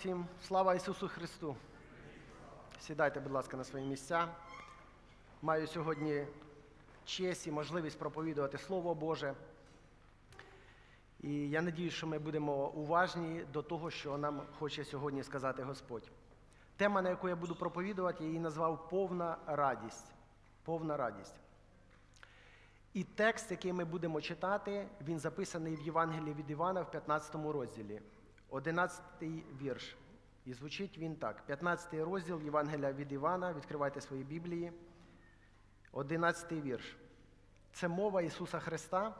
Всім слава Ісусу Христу! Сідайте, будь ласка, на свої місця. Маю сьогодні честь і можливість проповідувати Слово Боже. І я надію, що ми будемо уважні до того, що нам хоче сьогодні сказати Господь. Тема, на яку я буду проповідувати, я її назвав Повна радість. Повна радість. І текст, який ми будемо читати, він записаний в Євангелії від Івана в 15 розділі, 11 вірш. І звучить він так: 15 розділ Євангелія від Івана, відкривайте свої Біблії, 11 вірш. Це мова Ісуса Христа.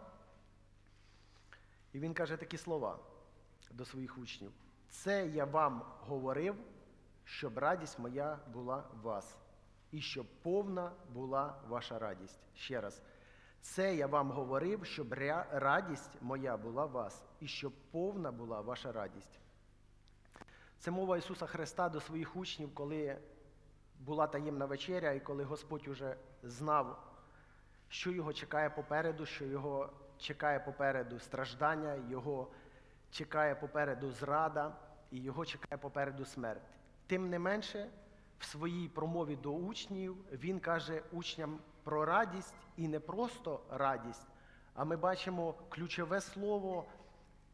І Він каже такі слова до своїх учнів. Це я вам говорив, щоб радість моя була в вас, і щоб повна була ваша радість. Ще раз. Це я вам говорив, щоб радість моя була вас, і щоб повна була ваша радість. Це мова Ісуса Христа до своїх учнів, коли була таємна вечеря, і коли Господь уже знав, що його чекає попереду, що його чекає попереду страждання, його чекає попереду зрада, і його чекає попереду смерть. Тим не менше, в своїй промові до учнів він каже учням про радість і не просто радість, а ми бачимо ключове слово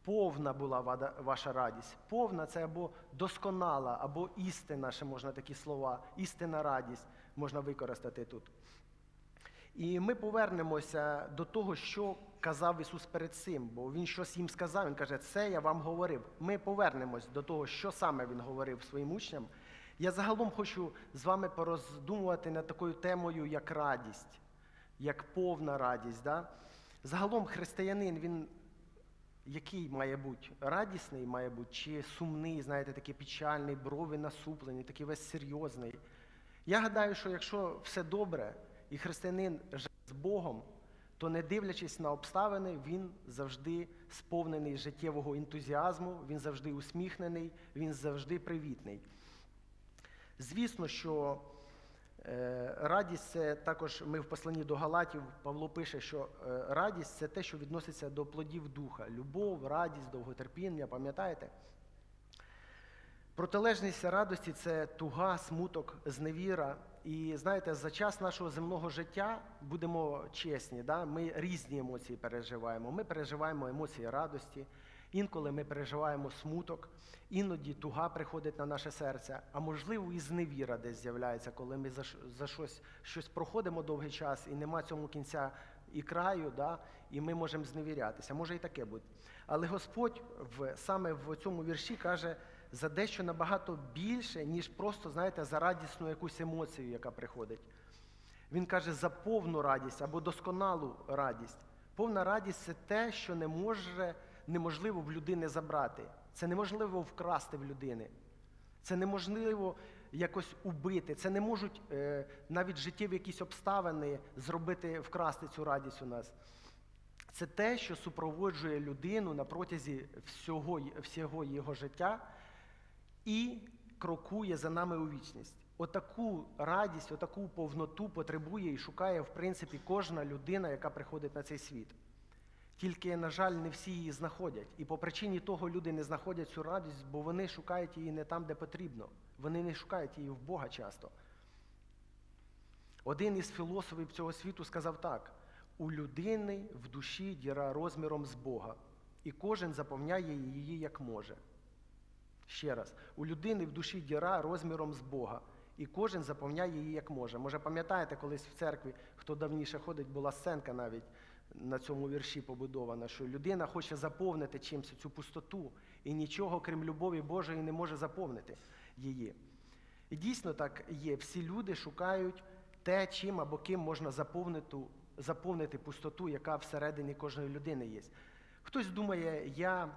повна була ваша радість. Повна це або досконала, або істина, ще можна такі слова, істинна радість можна використати тут. І ми повернемося до того, що казав Ісус перед цим, бо Він щось їм сказав, Він каже, це я вам говорив. Ми повернемось до того, що саме Він говорив своїм учням. Я загалом хочу з вами пороздумувати над такою темою, як радість, як повна радість. Да? Загалом християнин, він який має бути радісний, має бути, чи сумний, знаєте, такий печальний, брови насуплені, такий весь серйозний. Я гадаю, що якщо все добре, і християнин живе з Богом, то не дивлячись на обставини, він завжди сповнений життєвого ентузіазму, він завжди усміхнений, він завжди привітний. Звісно, що е, радість це також ми в посланні до Галатів Павло пише, що е, радість це те, що відноситься до плодів духа: любов, радість, довготерпіння, пам'ятаєте? Протилежність радості це туга, смуток, зневіра. І знаєте, за час нашого земного життя будемо чесні, да? ми різні емоції переживаємо. Ми переживаємо емоції радості, інколи ми переживаємо смуток, іноді туга приходить на наше серце, а можливо, і зневіра десь з'являється, коли ми за, щось, щось проходимо довгий час і нема цьому кінця і краю, да? і ми можемо зневірятися. Може і таке бути. Але Господь в, саме в цьому вірші каже за дещо набагато більше, ніж просто, знаєте, за радісну якусь емоцію, яка приходить. Він каже за повну радість або досконалу радість. Повна радість це те, що не може, неможливо в людини забрати. Це неможливо вкрасти в людини. Це неможливо якось убити. Це не можуть е, навіть життєві якісь обставини зробити, вкрасти цю радість у нас. Це те, що супроводжує людину на протязі всього, всього його життя і крокує за нами у вічність. Отаку радість, отаку повноту потребує і шукає, в принципі, кожна людина, яка приходить на цей світ. Тільки, на жаль, не всі її знаходять. І по причині того люди не знаходять цю радість, бо вони шукають її не там, де потрібно. Вони не шукають її в Бога часто. Один із філософів цього світу сказав так: у людини в душі діра розміром з Бога, і кожен заповняє її як може. Ще раз, у людини в душі діра розміром з Бога, і кожен заповняє її як може. Може, пам'ятаєте, колись в церкві, хто давніше ходить, була сценка навіть на цьому вірші побудована, що людина хоче заповнити чимось цю пустоту, і нічого, крім любові Божої, не може заповнити її. І дійсно так є. Всі люди шукають те, чим або ким можна заповнити, заповнити пустоту, яка всередині кожної людини є. Хтось думає, я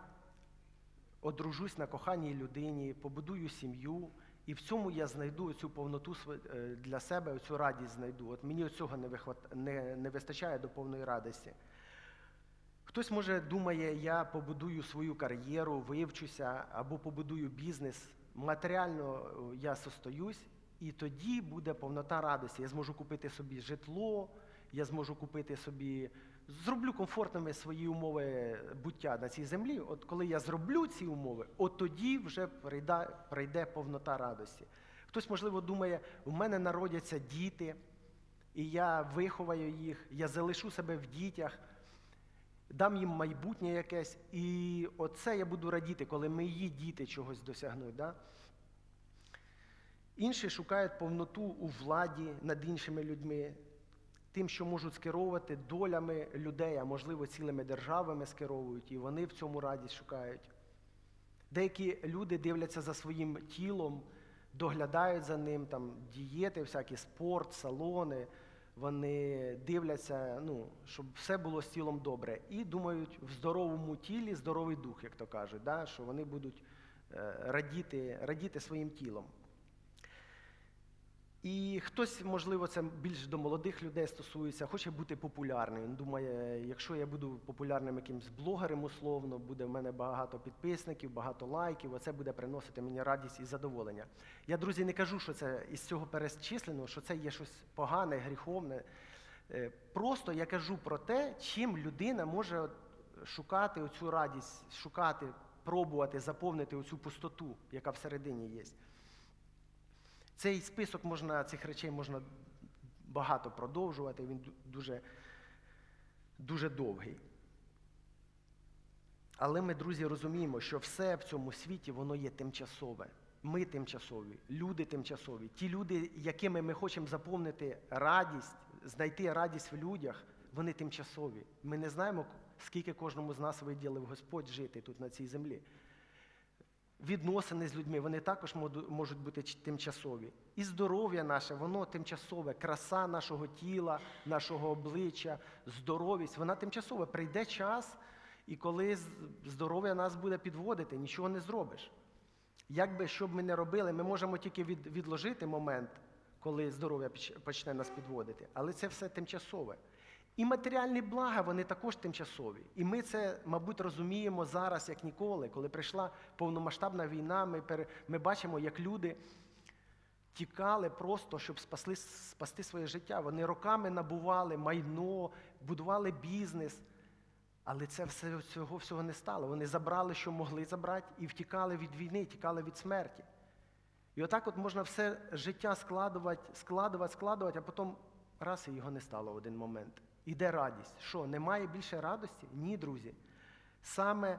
одружусь на коханій людині, побудую сім'ю, і в цьому я знайду цю повноту е, для себе, цю радість знайду. От мені цього не, вихват... не, не вистачає до повної радості. Хтось, може, думає, я побудую свою кар'єру, вивчуся або побудую бізнес. Матеріально я состоюсь, і тоді буде повнота радості. Я зможу купити собі житло, я зможу купити собі зроблю комфортними свої умови буття на цій землі. От коли я зроблю ці умови, от тоді вже прийде, прийде повнота радості. Хтось, можливо, думає, у мене народяться діти, і я виховаю їх, я залишу себе в дітях, дам їм майбутнє якесь, і оце я буду радіти, коли мої діти чогось досягнуть. Да? Інші шукають повноту у владі над іншими людьми, тим, що можуть скеровувати долями людей, а можливо, цілими державами скеровують, і вони в цьому радість шукають. Деякі люди дивляться за своїм тілом, доглядають за ним, там дієти, всякі спорт, салони. Вони дивляться, ну, щоб все було з тілом добре. І думають, в здоровому тілі здоровий дух, як то кажуть, да? що вони будуть е, радіти, радіти своїм тілом. І хтось, можливо, це більш до молодих людей стосується, хоче бути популярним. Він думає, якщо я буду популярним якимсь блогером условно, буде в мене багато підписників, багато лайків, оце буде приносити мені радість і задоволення. Я, друзі, не кажу, що це із цього перечислено, що це є щось погане, гріховне. Е, Просто я кажу про те, чим людина може шукати оцю радість, шукати, пробувати заповнити оцю пустоту, яка всередині є. Цей список можна, цих речей можна багато продовжувати, він дуже, дуже довгий. Але ми, друзі, розуміємо, що все в цьому світі воно є тимчасове. Ми тимчасові, люди тимчасові. Ті люди, якими ми хочемо заповнити радість, знайти радість в людях, вони тимчасові. Ми не знаємо, скільки кожному з нас виділив Господь жити тут на цій землі відносини з людьми, вони також можуть бути тимчасові. І здоров'я наше, воно тимчасове, краса нашого тіла, нашого обличчя, здоровість, вона тимчасова. Прийде час, і коли здоров'я нас буде підводити, нічого не зробиш. Як би що б ми не робили, ми можемо тільки від, відложити момент, коли здоров'я почне нас підводити, але це все тимчасове. І матеріальні блага, вони також тимчасові. І ми це, мабуть, розуміємо зараз, як ніколи. Коли прийшла повномасштабна війна, ми пере... ми бачимо, як люди тікали просто, щоб спасли, спасти своє життя. Вони роками набували майно, будували бізнес. Але це все, цього всього не стало. Вони забрали, що могли забрати, і втікали від війни, тікали від смерті. І отак от можна все життя складувати, складувати, складувати, а потім раз і його не стало в один момент. Іде радість. Що, немає більше радості? Ні, друзі. Саме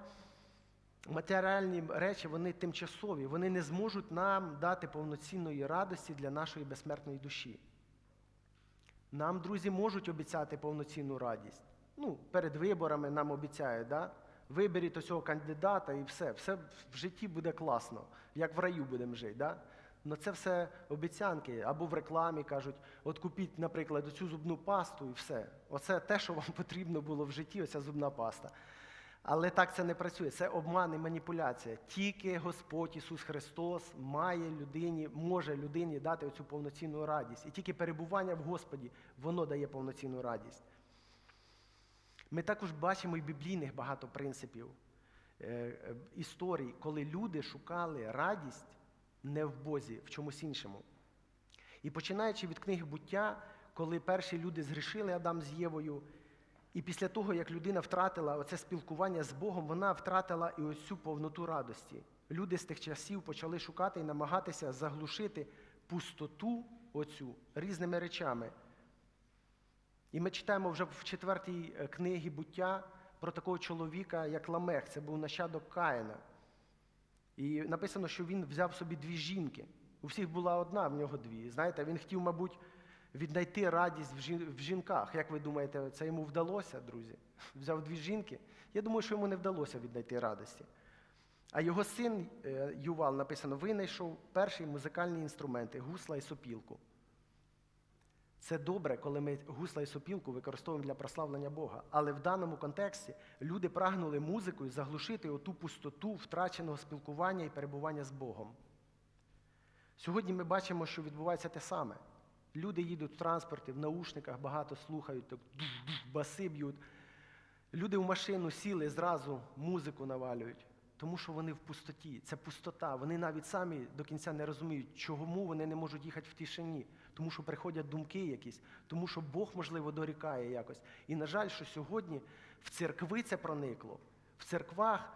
матеріальні речі, вони тимчасові, вони не зможуть нам дати повноцінної радості для нашої безсмертної душі. Нам, друзі, можуть обіцяти повноцінну радість. Ну, перед виборами нам обіцяють, да? виберіть цього кандидата і все, все в житті буде класно, як в раю будемо жити. Да? Ну це все обіцянки. Або в рекламі кажуть, от купіть, наприклад, оцю зубну пасту і все. Оце те, що вам потрібно було в житті, оця зубна паста. Але так це не працює. Це обман і маніпуляція. Тільки Господь Ісус Христос має людині, може людині дати оцю повноцінну радість. І тільки перебування в Господі, воно дає повноцінну радість. Ми також бачимо і біблійних багато принципів, е, е, історій, коли люди шукали радість не в Бозі, в чомусь іншому. І починаючи від книги буття, коли перші люди згрішили Адам з Євою, і після того, як людина втратила оце спілкування з Богом, вона втратила і ось цю повноту радості. Люди з тих часів почали шукати і намагатися заглушити пустоту оцю різними речами. І ми читаємо вже в четвертій е, книгі буття про такого чоловіка, як Ламех, це був нащадок Каїна. І написано, що він взяв собі дві жінки. У всіх була одна, в нього дві. Знаєте, він хотів, мабуть, віднайти радість в жінках. Як ви думаєте, це йому вдалося, друзі? Взяв дві жінки. Я думаю, що йому не вдалося віднайти радості. А його син е, Ювал написано, винайшов перші музикальні інструменти гусла і сопілку. Це добре, коли ми гусла і сопілку використовуємо для прославлення Бога. Але в даному контексті люди прагнули музикою заглушити оту пустоту втраченого спілкування і перебування з Богом. Сьогодні ми бачимо, що відбувається те саме. Люди їдуть в транспорті, в наушниках багато слухають, так баси б'ють. Люди в машину сіли, зразу музику навалюють. Тому що вони в пустоті. Це пустота. Вони навіть самі до кінця не розуміють, чому вони не можуть їхати в тишині. Тому що приходять думки якісь, тому що Бог, можливо, дорікає якось. І, на жаль, що сьогодні в церкви це проникло. В церквах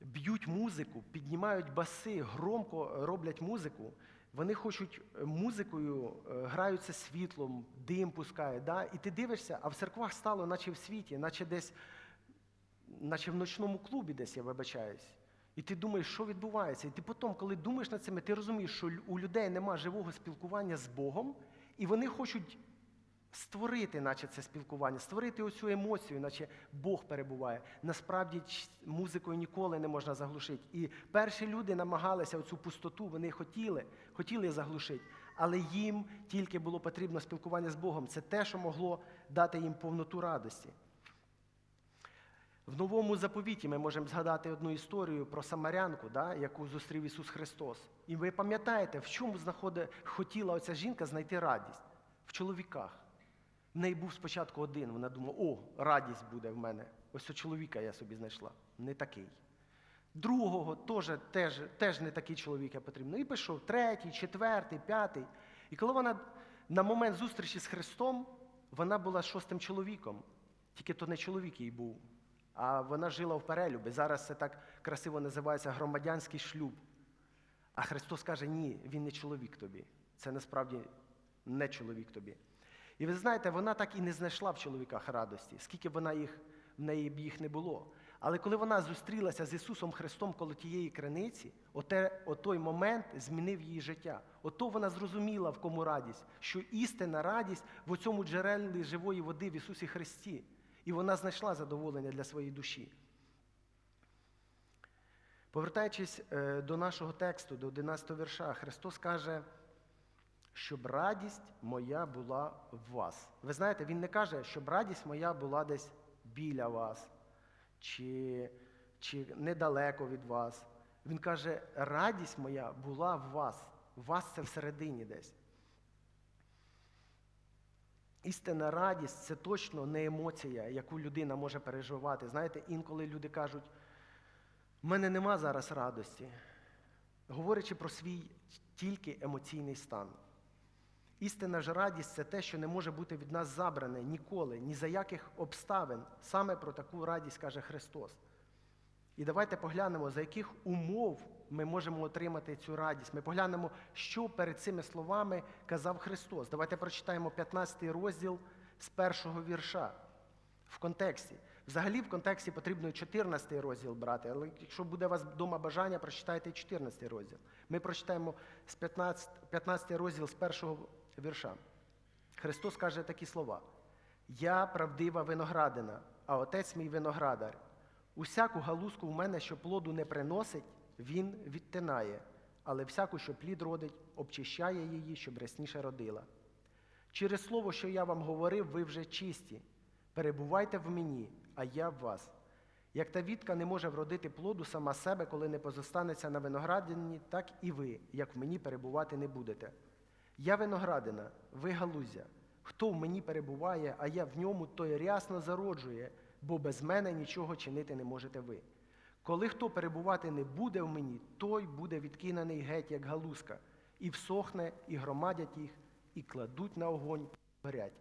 б'ють музику, піднімають баси, громко роблять музику. Вони хочуть е, музикою, е, граються світлом, дим пускають. Да? І ти дивишся, а в церквах стало, наче в світі, наче десь, наче в ночному клубі десь, я вибачаюсь. І ти думаєш, що відбувається. І ти потім, коли думаєш над цим, ти розумієш, що у людей нема живого спілкування з Богом, і вони хочуть створити, наче це спілкування, створити оцю емоцію, наче Бог перебуває. Насправді музикою ніколи не можна заглушити. І перші люди намагалися оцю пустоту, вони хотіли, хотіли заглушити, але їм тільки було потрібно спілкування з Богом. Це те, що могло дати їм повноту радості. В новому заповіті ми можемо згадати одну історію про самарянку, да, яку зустрів Ісус Христос. І ви пам'ятаєте, в чому знаходить, хотіла оця жінка знайти радість? В чоловіках. В неї був спочатку один, вона думала, о, радість буде в мене. Ось у чоловіка я собі знайшла. Не такий. Другого теж, теж, теж не такий чоловік я потрібно. І пішов третій, четвертий, п'ятий. І коли вона на момент зустрічі з Христом, вона була шостим чоловіком. Тільки то не чоловік їй був, а вона жила в перелюбі. Зараз це так красиво називається громадянський шлюб. А Христос каже, ні, він не чоловік тобі. Це насправді не чоловік тобі. І ви знаєте, вона так і не знайшла в чоловіках радості, скільки б вона їх, в неї б їх не було. Але коли вона зустрілася з Ісусом Христом коло тієї криниці, оте, отой момент змінив її життя. Ото вона зрозуміла, в кому радість, що істинна радість в оцьому джерелі живої води в Ісусі Христі. І вона знайшла задоволення для своєї душі. Повертаючись е, до нашого тексту, до 11 вірша, Христос каже, щоб радість моя була в вас. Ви знаєте, Він не каже, щоб радість моя була десь біля вас, чи, чи недалеко від вас. Він каже, радість моя була в вас. У вас це всередині десь. Істинна радість це точно не емоція, яку людина може переживати. Знаєте, інколи люди кажуть, в мене нема зараз радості, говорячи про свій тільки емоційний стан. Істинна ж радість це те, що не може бути від нас забране ніколи, ні за яких обставин. Саме про таку радість каже Христос. І давайте поглянемо, за яких умов ми можемо отримати цю радість. Ми поглянемо, що перед цими словами казав Христос. Давайте прочитаємо 15 розділ з першого вірша в контексті. Взагалі, в контексті потрібно і 14 розділ брати, але якщо буде у вас вдома бажання, прочитайте 14 розділ. Ми прочитаємо з 15, 15 розділ з першого вірша. Христос каже такі слова: Я правдива виноградина, а отець мій виноградар. Усяку галузку в мене, що плоду не приносить, він відтинає, але всяку, що плід родить, обчищає її, щоб рясніше родила. Через слово, що я вам говорив, ви вже чисті. Перебувайте в мені, а я в вас. Як та вітка не може вродити плоду сама себе, коли не позостанеться на виноградині, так і ви, як в мені перебувати не будете. Я виноградина, ви галузя. Хто в мені перебуває, а я в ньому, той рясно зароджує, бо без мене нічого чинити не можете ви. Коли хто перебувати не буде в мені, той буде відкинений геть, як галузка, і всохне, і громадять їх, і кладуть на огонь, і горять.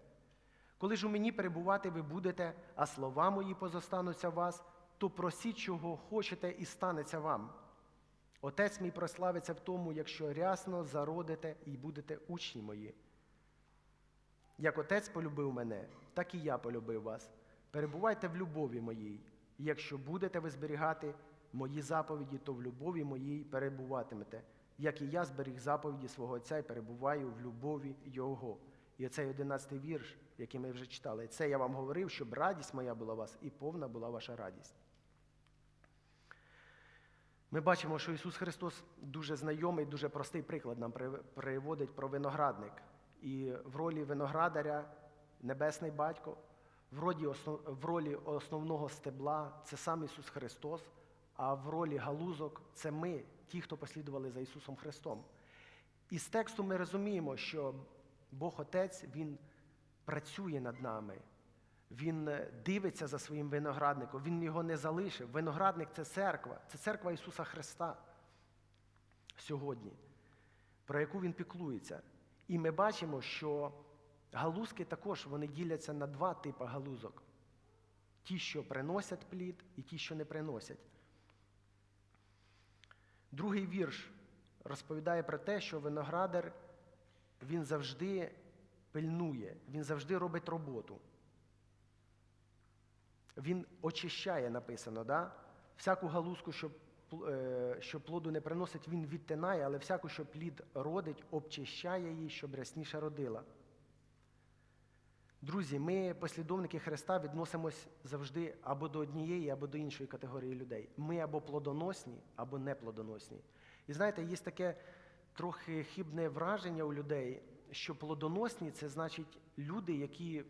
Коли ж у мені перебувати ви будете, а слова мої позостануться вас, то просіть, чого хочете, і станеться вам. Отець мій прославиться в тому, якщо рясно зародите і будете учні мої. Як отець полюбив мене, так і я полюбив вас. Перебувайте в любові моїй. Якщо будете ви зберігати мої заповіді, то в любові моїй перебуватимете, як і я зберіг заповіді свого Отця і перебуваю в любові Його. І оцей одинадцятий вірш, який ми вже читали, це я вам говорив, щоб радість моя була у вас і повна була ваша радість. Ми бачимо, що Ісус Христос дуже знайомий, дуже простий приклад нам приводить про виноградник. І в ролі виноградаря Небесний Батько, в ролі, основного стебла це сам Ісус Христос, а в ролі галузок це ми, ті, хто послідували за Ісусом Христом. І з тексту ми розуміємо, що Бог Отець Він працює над нами. Він е, дивиться за своїм виноградником, він його не залишив. Виноградник це церква, це церква Ісуса Христа сьогодні, про яку він піклується. І ми бачимо, що галузки також вони діляться на два типи галузок: ті, що приносять плід, і ті, що не приносять. Другий вірш розповідає про те, що виноградар він завжди пильнує, він завжди робить роботу. Він очищає, написано, да? всяку галузку, що, е, що плоду не приносить, він відтинає, але всяку, що плід родить, обчищає її, щоб рясніше родила. Друзі, ми, послідовники Христа, відносимось завжди або до однієї, або до іншої категорії людей. Ми або плодоносні, або неплодоносні. І знаєте, є таке трохи хибне враження у людей, що плодоносні це значить люди, які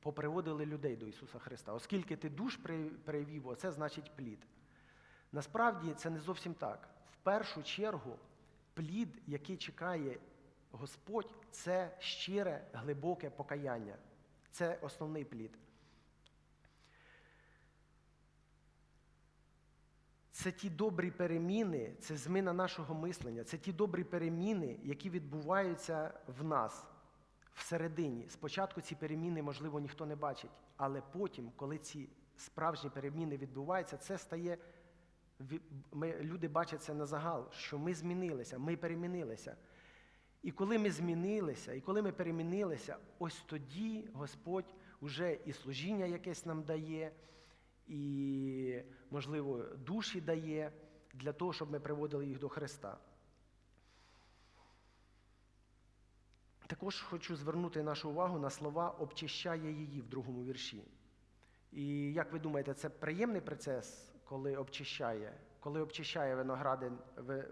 поприводили людей до Ісуса Христа. Оскільки ти душ при- привів, оце значить плід. Насправді це не зовсім так. В першу чергу, плід, який чекає Господь, це щире, глибоке покаяння. Це основний плід. Це ті добрі переміни, це зміна нашого мислення, це ті добрі переміни, які відбуваються в нас всередині. Спочатку ці переміни, можливо, ніхто не бачить, але потім, коли ці справжні переміни відбуваються, це стає. Ми, люди бачать це на загал, що ми змінилися, ми перемінилися. І коли ми змінилися, і коли ми перемінилися, ось тоді Господь уже і служіння якесь нам дає, і, можливо, душі дає для того, щоб ми приводили їх до Христа. Також хочу звернути нашу увагу на слова обчищає її в другому вірші. І як ви думаєте, це приємний процес, коли обчищає, коли обчищає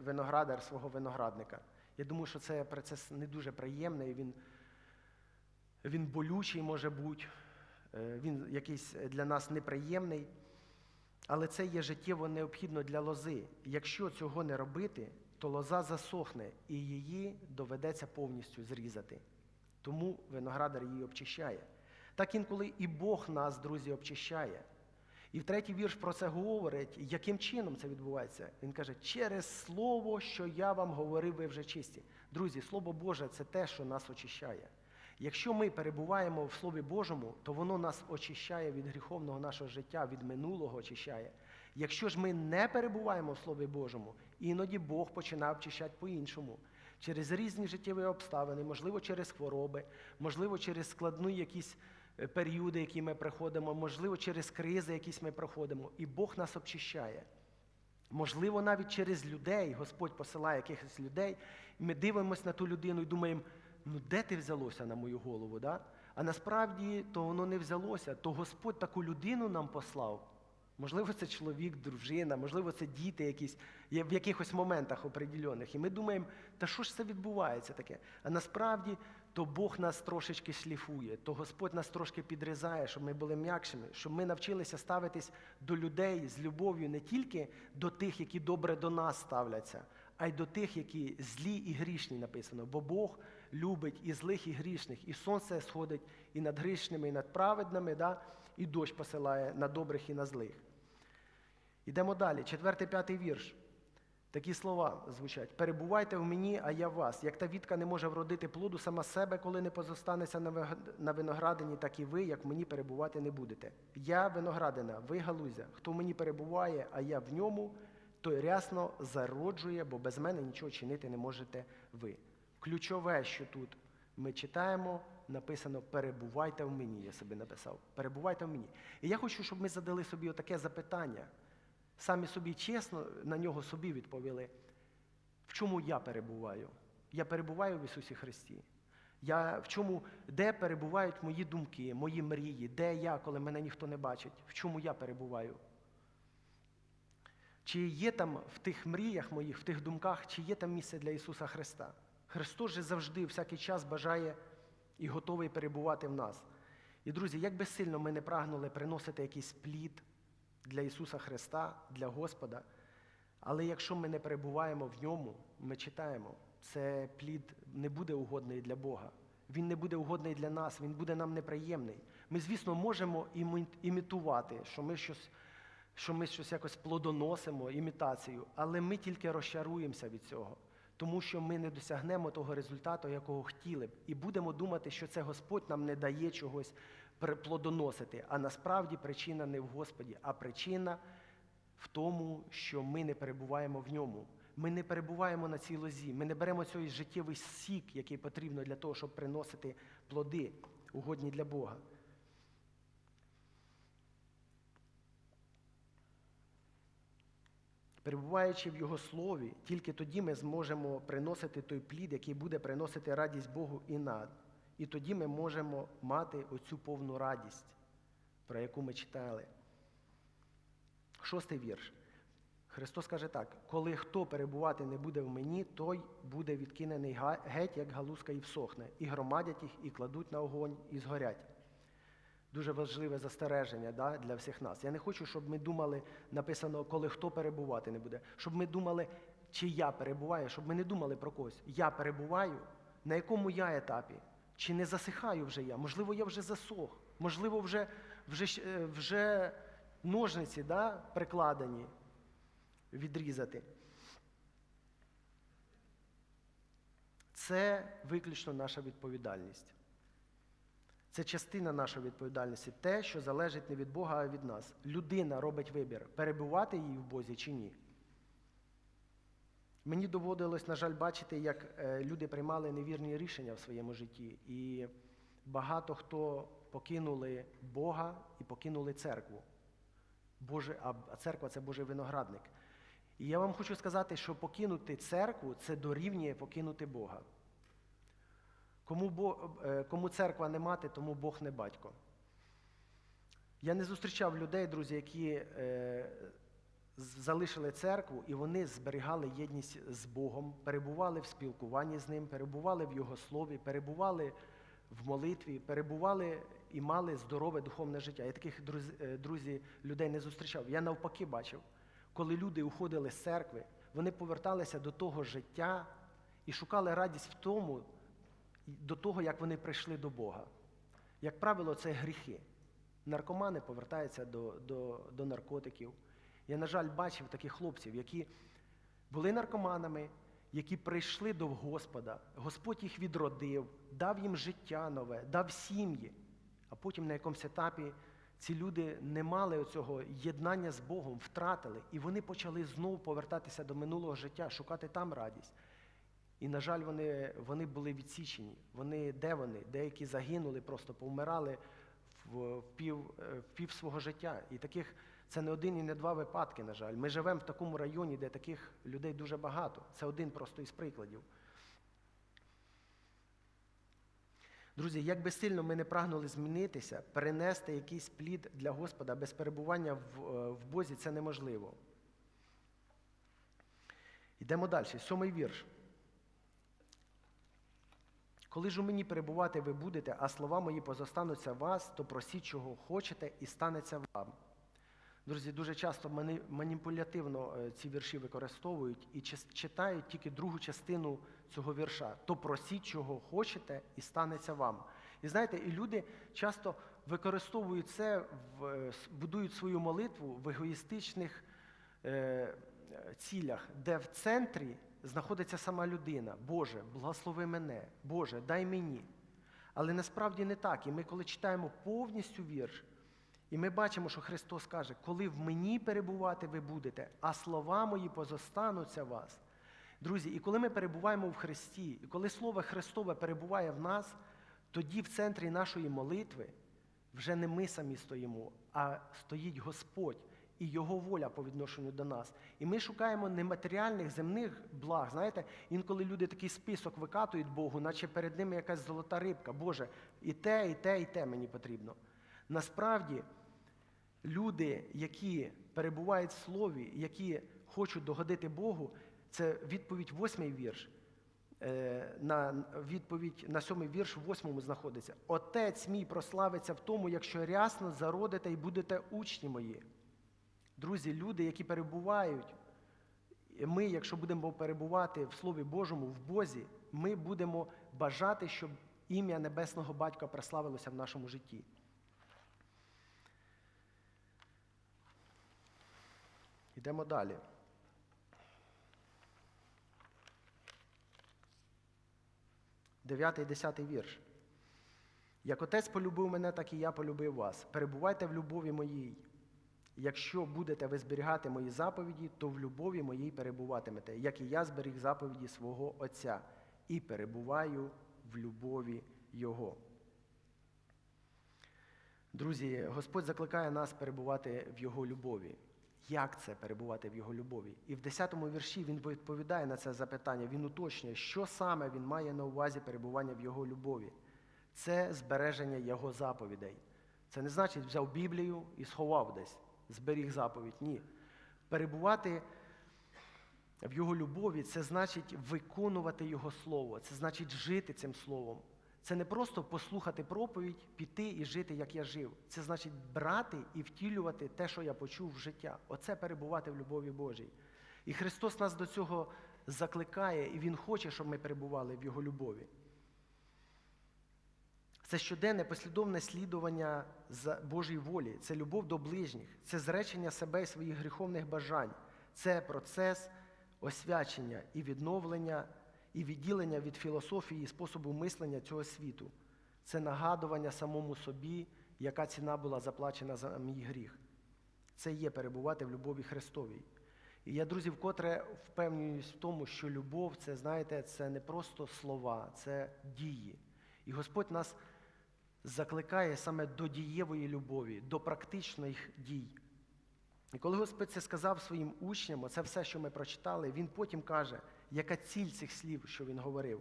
виноградар свого виноградника? Я думаю, що це процес не дуже приємний, він, він болючий може бути, е, він якийсь для нас неприємний, але це є життєво необхідно для лози. Якщо цього не робити, то лоза засохне і її доведеться повністю зрізати. Тому виноградар її обчищає. Так інколи і Бог нас, друзі, обчищає. І в третій вірш про це говорить, яким чином це відбувається. Він каже, через слово, що я вам говорив, ви вже чисті. Друзі, Слово Боже це те, що нас очищає. Якщо ми перебуваємо в Слові Божому, то воно нас очищає від гріховного нашого життя, від минулого очищає. Якщо ж ми не перебуваємо в Слові Божому, іноді Бог починає обчищати по-іншому. Через різні життєві обставини, можливо, через хвороби, можливо, через складні якісь періоди, які ми проходимо, можливо, через кризи, якісь ми проходимо, і Бог нас обчищає. Можливо, навіть через людей Господь посилає якихось людей, і ми дивимося на ту людину і думаємо, ну де ти взялося на мою голову? Да? А насправді то воно не взялося, то Господь таку людину нам послав. Можливо, це чоловік, дружина, можливо, це діти якісь в якихось моментах определених. І ми думаємо, та що ж це відбувається таке? А насправді то Бог нас трошечки шліфує, то Господь нас трошки підрізає, щоб ми були м'якшими, щоб ми навчилися ставитись до людей з любов'ю не тільки до тих, які добре до нас ставляться, а й до тих, які злі і грішні написано. Бо Бог любить і злих, і грішних, і сонце сходить і над грішними, і над праведними, да? і дощ посилає на добрих і на злих. Йдемо далі. Четвертий, п'ятий вірш. Такі слова звучать: перебувайте в мені, а я в вас. Як та вітка не може вродити плоду сама себе, коли не позостанеться на виноградині, так і ви, як мені перебувати не будете. Я виноградина, ви галузя. Хто в мені перебуває, а я в ньому, той рясно зароджує, бо без мене нічого чинити не можете ви. Ключове, що тут ми читаємо, написано перебувайте в мені. Я собі написав. Перебувайте в мені. І я хочу, щоб ми задали собі отаке запитання самі собі чесно на нього собі відповіли, в чому я перебуваю? Я перебуваю в Ісусі Христі. Я в чому, де перебувають мої думки, мої мрії, де я, коли мене ніхто не бачить, в чому я перебуваю? Чи є там в тих мріях моїх, в тих думках, чи є там місце для Ісуса Христа? Христос же завжди, всякий час бажає і готовий перебувати в нас. І, друзі, як би сильно ми не прагнули приносити якийсь плід для Ісуса Христа, для Господа, але якщо ми не перебуваємо в ньому, ми читаємо, це плід не буде угодний для Бога. Він не буде угодний для нас, він буде нам неприємний. Ми, звісно, можемо імітувати, що ми щось, що ми щось якось плодоносимо, імітацію, але ми тільки розчаруємося від цього, тому що ми не досягнемо того результату, якого хотіли б, і будемо думати, що це Господь нам не дає чогось плодоносити. А насправді причина не в Господі, а причина в тому, що ми не перебуваємо в ньому. Ми не перебуваємо на цій лозі, ми не беремо цей життєвий сік, який потрібно для того, щоб приносити плоди, угодні для Бога. Перебуваючи в Його слові, тільки тоді ми зможемо приносити той плід, який буде приносити радість Богу і нам. І тоді ми можемо мати оцю повну радість, про яку ми читали. Шостий вірш. Христос каже так: коли хто перебувати не буде в мені, той буде відкинений геть, як галузка, і всохне, і громадять їх, і кладуть на огонь, і згорять. Дуже важливе застереження да, для всіх нас. Я не хочу, щоб ми думали, написано, коли хто перебувати не буде, щоб ми думали, чи я перебуваю, щоб ми не думали про когось. Я перебуваю, на якому я етапі, чи не засихаю вже я, можливо, я вже засох, можливо, вже, вже, е, вже ножниці да, прикладені відрізати. Це виключно наша відповідальність. Це частина нашої відповідальності, те, що залежить не від Бога, а від нас. Людина робить вибір, перебувати їй в Бозі чи ні. Мені доводилось, на жаль, бачити, як е, люди приймали невірні рішення в своєму житті. І багато хто покинули Бога і покинули церкву. Боже, а церква це Божий виноградник. І я вам хочу сказати, що покинути церкву це дорівнює покинути Бога. Кому, Бо- е, кому церква не мати, тому Бог не батько. Я не зустрічав людей, друзі, які е, залишили церкву і вони зберігали єдність з Богом, перебували в спілкуванні з Ним, перебували в Його слові, перебували в молитві, перебували і мали здорове духовне життя. Я таких друзі, е, людей не зустрічав. Я навпаки бачив, коли люди уходили з церкви, вони поверталися до того життя і шукали радість в тому, до того, як вони прийшли до Бога. Як правило, це гріхи. Наркомани повертаються до, до, до наркотиків. Я, на жаль, бачив таких хлопців, які були наркоманами, які прийшли до Господа. Господь їх відродив, дав їм життя нове, дав сім'ї. А потім на якомусь етапі ці люди не мали цього єднання з Богом, втратили, і вони почали знову повертатися до минулого життя, шукати там радість. І, на жаль, вони, вони були відсічені. Вони де вони? Деякі загинули, просто повмирали в, пів, е, в пів свого життя. І таких це не один і не два випадки, на жаль. Ми живемо в такому районі, де таких людей дуже багато. Це один просто із прикладів. Друзі, як би сильно ми не прагнули змінитися, перенести якийсь плід для Господа без перебування в, е, в Бозі це неможливо. Йдемо далі. Сьомий вірш. Коли ж у мені перебувати ви будете, а слова мої позостануться вас, то просіть, чого хочете, і станеться вам. Друзі, дуже часто маніпулятивно е, ці вірші використовують і читають тільки другу частину цього вірша. То просіть, чого хочете, і станеться вам. І знаєте, і люди часто використовують це, е, будують свою молитву в егоїстичних е, цілях, де в центрі знаходиться сама людина. Боже, благослови мене, Боже, дай мені. Але насправді не так. І ми, коли читаємо повністю вірш, і ми бачимо, що Христос каже, коли в мені перебувати ви будете, а слова мої позостануться вас. Друзі, і коли ми перебуваємо в Христі, і коли Слово Христове перебуває в нас, тоді в центрі нашої молитви вже не ми самі стоїмо, а стоїть Господь і Його воля по відношенню до нас. І ми шукаємо нематеріальних земних благ. Знаєте, інколи люди такий список викатують Богу, наче перед ними якась золота рибка. Боже, і те, і те, і те мені потрібно. Насправді, люди, які перебувають в слові, які хочуть догодити Богу, це відповідь восьмий вірш. Е, На відповідь на сьомий вірш в восьмому знаходиться. Отець мій прославиться в тому, якщо рясно зародите і будете учні мої. Друзі, люди, які перебувають, ми, якщо будемо перебувати в Слові Божому, в Бозі, ми будемо бажати, щоб ім'я Небесного Батька прославилося в нашому житті. Йдемо далі. Дев'ятий, десятий вірш. Як отець полюбив мене, так і я полюбив вас. Перебувайте в любові моїй. Якщо будете ви зберігати мої заповіді, то в любові моїй перебуватимете, як і я зберіг заповіді свого Отця, і перебуваю в любові Його. Друзі, Господь закликає нас перебувати в Його любові. Як це перебувати в Його любові? І в 10-му вірші він відповідає на це запитання, він уточнює, що саме він має на увазі перебування в Його любові. Це збереження Його заповідей. Це не значить взяв Біблію і сховав десь, зберіг заповідь. Ні. Перебувати в Його любові це значить виконувати Його Слово, це значить жити цим Словом. Це не просто послухати проповідь, піти і жити, як я жив. Це значить брати і втілювати те, що я почув в життя. Оце перебувати в любові Божій. І Христос нас до цього закликає, і Він хоче, щоб ми перебували в Його любові. Це щоденне послідовне слідування Божій волі, це любов до ближніх, це зречення себе і своїх гріховних бажань, це процес освячення і відновлення, і відділення від філософії і способу мислення цього світу. Це нагадування самому собі, яка ціна була заплачена за мій гріх. Це є перебувати в любові Христовій. І я, друзі, вкотре впевнююсь в тому, що любов це, знаєте, це не просто слова, це дії. І Господь нас закликає саме до дієвої любові, до практичних дій. І коли Господь це сказав своїм учням, оце все, що ми прочитали, Він потім каже, яка ціль цих слів, що він говорив.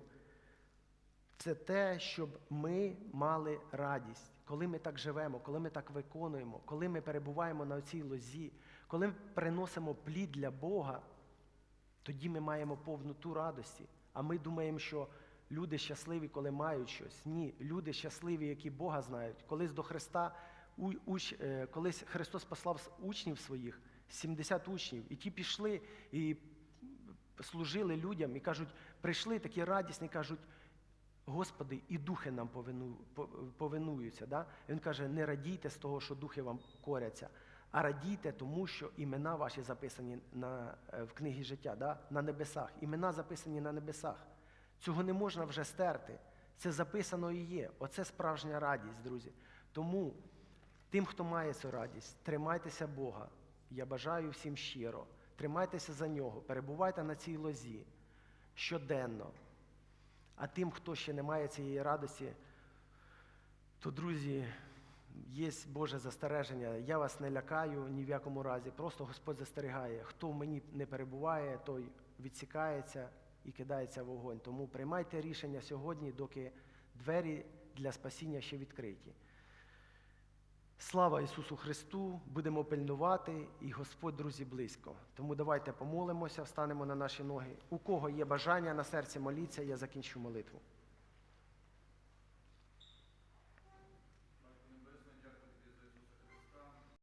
Це те, щоб ми мали радість, коли ми так живемо, коли ми так виконуємо, коли ми перебуваємо на цій лозі, коли ми приносимо плід для Бога, тоді ми маємо повноту радості. А ми думаємо, що люди щасливі, коли мають щось. Ні, люди щасливі, які Бога знають. Колись до Христа, уч, е, колись Христос послав учнів своїх, 70 учнів, і ті пішли і служили людям і кажуть, прийшли такі радісні, кажуть, Господи, і духи нам повину, повинуються. Да? Він каже, не радійте з того, що духи вам коряться, а радійте тому, що імена ваші записані на, е, в книгі життя, да? на небесах. Імена записані на небесах. Цього не можна вже стерти. Це записано і є. Оце справжня радість, друзі. Тому тим, хто має цю радість, тримайтеся Бога. Я бажаю всім щиро. Тримайтеся за нього, перебувайте на цій лозі щоденно. А тим, хто ще не має цієї радості, то, друзі, є Боже застереження. Я вас не лякаю ні в якому разі. Просто Господь застерігає. Хто в мені не перебуває, той відсікається і кидається в вогонь. Тому приймайте рішення сьогодні, доки двері для спасіння ще відкриті. Слава Ісусу Христу! Будемо пильнувати, і Господь, друзі, близько. Тому давайте помолимося, встанемо на наші ноги. У кого є бажання на серці моліться, я закінчу молитву.